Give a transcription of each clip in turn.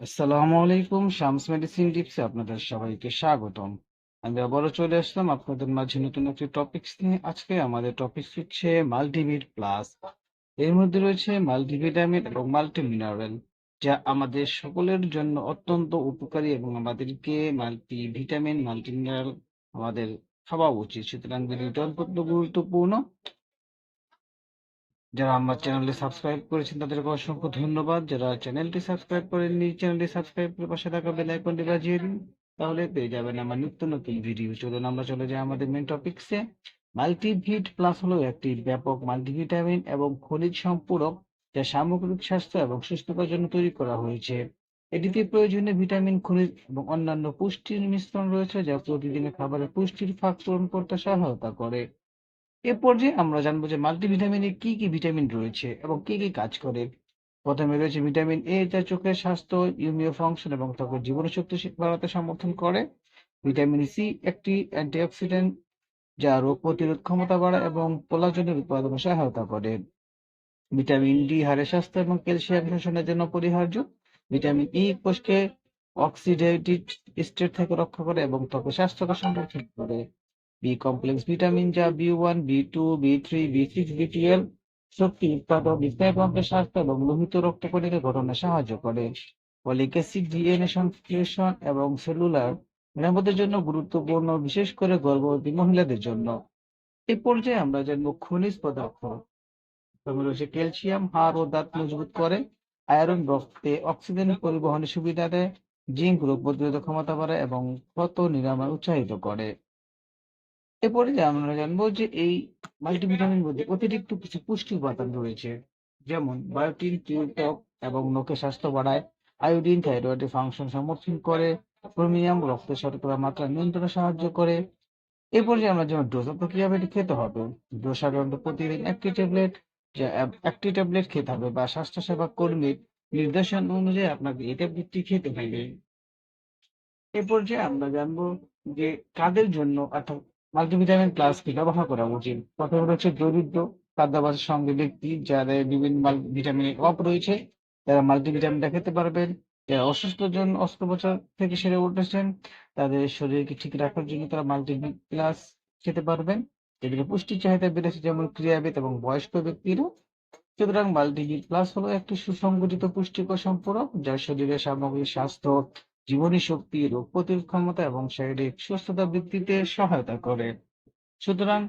আসসালামু আলাইকুম, শামস মেডিসিন টিপসে আপনাদের সবাইকে স্বাগতম। আমি আবারও চলে আসলাম আপনাদের মাঝে নতুন একটি টপিকস নিয়ে। আজকে আমাদের টপিক হচ্ছে মাল্টিভিট প্লাস এর মধ্যে রয়েছে মাল্টিভিটামিন এবং মাল্টি মিনারেল যা আমাদের সকলের জন্য অত্যন্ত উপকারী এবং আমাদেরকে মাল্টি ভিটামিন মাল্টি মিনারেল আমাদের খাওয়া উচিত। সুতরাং ভিডিওটা অত্যন্ত গুরুত্বপূর্ণ। যারা আমার চ্যানেলটি সাবস্ক্রাইব করেছেন, তাদেরকে অসংখ্য ধন্যবাদ। যারা চ্যানেলটি সাবস্ক্রাইব করেননি, চ্যানেলটি সাবস্ক্রাইব করে পাশে থাকা বেল আইকনটি বাজিয়ে দিন, তাহলে পেয়ে যাবেন আমার নিত্য নতুন ভিডিও। চলুন আমরা চলে যাই আমাদের মেন টপিকসে মাল্টিভিট প্লাস হলো একটি ব্যাপক মাল্টিভিটামিন এবং খনিজ সম্পূরক যা সামগ্রিক স্বাস্থ্য এবং সুস্থতার জন্য তৈরি করা হয়েছে। এটিতে প্রয়োজনীয় ভিটামিন খনিজ এবং অন্যান্য পুষ্টির মিশ্রণ রয়েছে যা প্রতিদিনের খাবারের পুষ্টির ফাঁক পূরণ করতে সহায়তা করে। এ পর্যায়ে আমরা জানব যে মাল্টিভিটামিনে কি কি ভিটামিন রয়েছে এবং কি কি কাজ করে। প্রথমে রয়েছে ভিটামিন এ যা চোখের স্বাস্থ্য ইমিউ ফাংশন এবং ত্বকের জীবনীশক্তি বাড়াতে সমর্থন করে। ভিটামিন সি একটি অ্যান্টিঅক্সিডেন্ট, যা রোগ প্রতিরোধ ক্ষমতা বাড়ায় এবং কোলাজেনের উৎপাদনে সহায়তা করে। ভিটামিন ডি হাড়ের স্বাস্থ্য এবং ক্যালসিয়াম শোষণের জন্য অপরিহার্য ভিটামিন ই কোষকে অক্সিডেটিভ স্টেট থেকে রক্ষা করে এবং ত্বকের স্বাস্থ্যকে সংরক্ষণ করে। বি কমপ্লেক্স ভিটামিন যা B one B two B three B six B twelve শক্তি উৎপাদন স্নায়ুতন্ত্রের স্বাস্থ্য এবং লোহিত রক্তকণিকা গঠনে সাহায্য করে। ফলিক অ্যাসিড ডিএনএ সংশ্লেষণ এবং সেলুলার মেরামতের জন্য গুরুত্বপূর্ণ, বিশেষ করে গর্ভবতী মহিলাদের জন্য। এ পর্যায়ে আমরা জানব খনিজ পদার্থ। রয়েছে ক্যালসিয়াম, হাড় ও দাঁত মজবুত করে, আয়রন, রক্তে অক্সিজেন পরিবহনের সুবিধা দেয়, জিঙ্ক রোগ প্রতিরোধ ক্ষমতা বাড়ায় এবং ক্ষত নিরাময় উৎসাহিত করে। এরপরে যে আমরা জানব যে এই মাল্টিভিটামিন মধ্যে অতিরিক্ত কিছু পুষ্টি উপাদান রয়েছে। যেমন বায়োটিন এবং নখের স্বাস্থ্য বাড়ায়। আয়োডিন থাইরয়েডের ফাংশন সমর্থন করে। ক্রোমিয়াম রক্তে শর্করা মাত্রা নিয়ন্ত্রণে সাহায্য করে। এরপর যে আমরা যেমন ডোজ অত কীভাবে এটি খেতে হবে? ডোজ সাধারণত প্রতিদিন একটি ট্যাবলেট যে একটি ট্যাবলেট খেতে হবে বা স্বাস্থ্যসেবা কর্মীর নির্দেশন অনুযায়ী আপনাকে এই ট্যাবলেটটি খেতে হবে। এরপর যে আমরা জানব যে কাদের জন্য অর্থাৎ মাল্টিভিটামিন প্লাস কি ব্যবহার করা উচিত প্রথমে হচ্ছে দরিদ্র, খাদ্যাভ্যাসের সঙ্গে ব্যক্তি, যাদের বিভিন্ন ভিটামিনের অভাব রয়েছে, তারা মাল্টিভিটামিনটা খেতে পারবেন। যারা অসুস্থর জন্য অস্ত্রোপচার থেকে সেরে উঠেছেন, তাদের শরীরকে ঠিক রাখার জন্য তারা মাল্টিভিট প্লাস খেতে পারবেন। এদিকে পুষ্টি চাহিদা বেড়েছে যেমন ক্রিয়াবিদ এবং বয়স্ক ব্যক্তিরও। সুতরাং মাল্টিভিট প্লাস হলো একটি সুসংগঠিত পুষ্টিকর সম্পূরক, যা শরীরের সামগ্রিক স্বাস্থ্য জীবনী শক্তি, রোগ প্রতিরোধ ক্ষমতা এবং শারীরিক সুস্থতা বৃদ্ধিতে সহায়তা করে। সুতরাং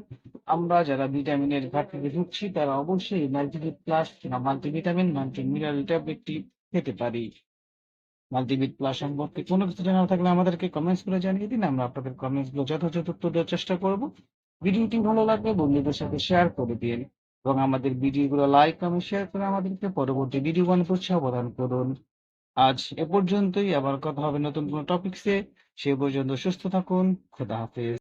আমরা যারা ভিটামিনের ঘাটতিতে ভুগছি, তারা অবশ্যই multivit plus multivitamin multi mineral ট্যাবলেটটি খেতে পারি। মাল্টিভিট প্লাস সম্পর্কে কোনো কিছু জানা থাকলে আমাদেরকে কমেন্টস করে জানিয়ে দিন, আমরা আপনাদের কমেন্টসগুলো যথাযথ উত্তর দেওয়ার চেষ্টা করব। ভিডিওটি ভালো লাগলে বন্ধুদের সাথে শেয়ার করে দিন এবং আমাদের ভিডিওগুলো লাইক কমেন্ট শেয়ার করে আমাদেরকে পরবর্তী ভিডিও বানাতে উৎসাহ প্রদান করুন। আজ এ পর্যন্তই। আবার কথা হবে নতুন কোনো টপিকসে সে পর্যন্ত সুস্থ থাকুন। খোদা হাফেজ।